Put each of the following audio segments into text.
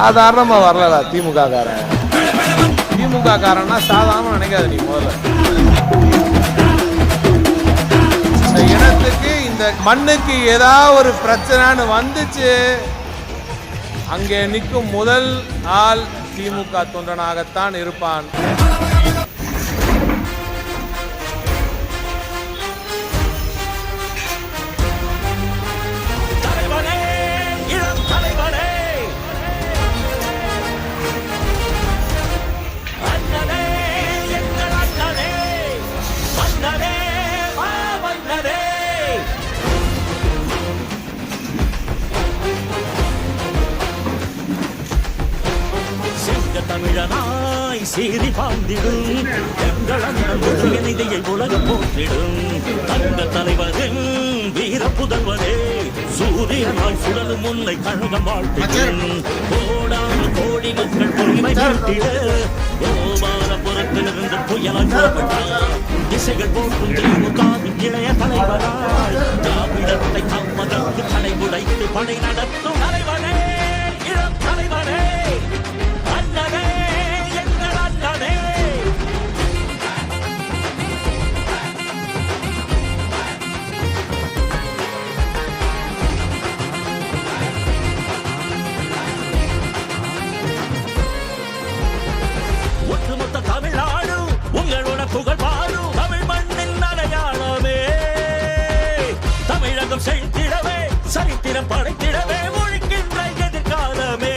சாதாரணமாக வரலடா திமுக காரன் திமுக காரன்னா சாதாரண நினைக்காத நீ முதல்ல. இந்த இனத்துக்கு இந்த மண்ணுக்கு ஏதாவது ஒரு பிரச்சனைன்னு வந்துச்சு அங்கே நிற்கும் முதல் ஆள் திமுக தொண்டனாகத்தான் இருப்பான். தமிழனாய் சீறி பாந்திடும். எங்கள் அண்ணன் உதயநிதியை உலகம் போற்றிடும். தங்க தலைவரின் வீர புதல்வனே சூரியனாய் சுடலும் முன்னை கழகம் வாழ்த்திடும் கோடான கோடி மக்கள் பொறுமை காட்டிட கோபாலபுரத்திலிருந்து புயலாய் புறப்பட்டார் திசைகள் போக்கும் திமுகவின் இளைய தலைவராய். திராவிடத்தை தம்மதற்கு தடை உடைத்து படை நடத்தும் தமிழகம் செழித்திடவே சரித்திரம் படைத்திடவே ஒழிக்கின்ற எதிர்காலமே.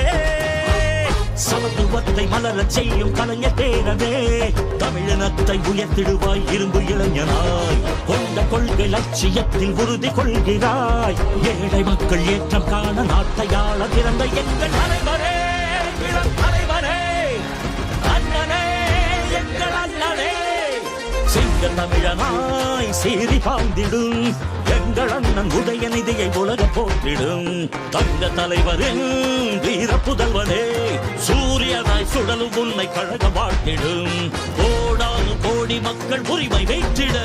சமத்துவத்தை மலரச் செய்யும் கலைஞர் பேரவே தமிழினத்தை உயர்த்திடுவாய் இரும்பு இளைஞனாய். கொண்ட கொள்கை லட்சியத்தில் உறுதி கொள்கிறாய். ஏழை மக்கள் ஏற்றம் காண நாட்டையாள திறந்த எங்கள் தலைவரே சிங்க தமிழனாய் சீறி பாந்திடும். எங்கள் அண்ணன் உதயநிதியை உலக போற்றிடும். தங்க தலைவரின் வீர புதல்வனே சூரியனாய் சுடலும் உன்னை கழக வாழ்த்திடும். கோடானு கோடி மக்கள் உரிமை வெற்றிட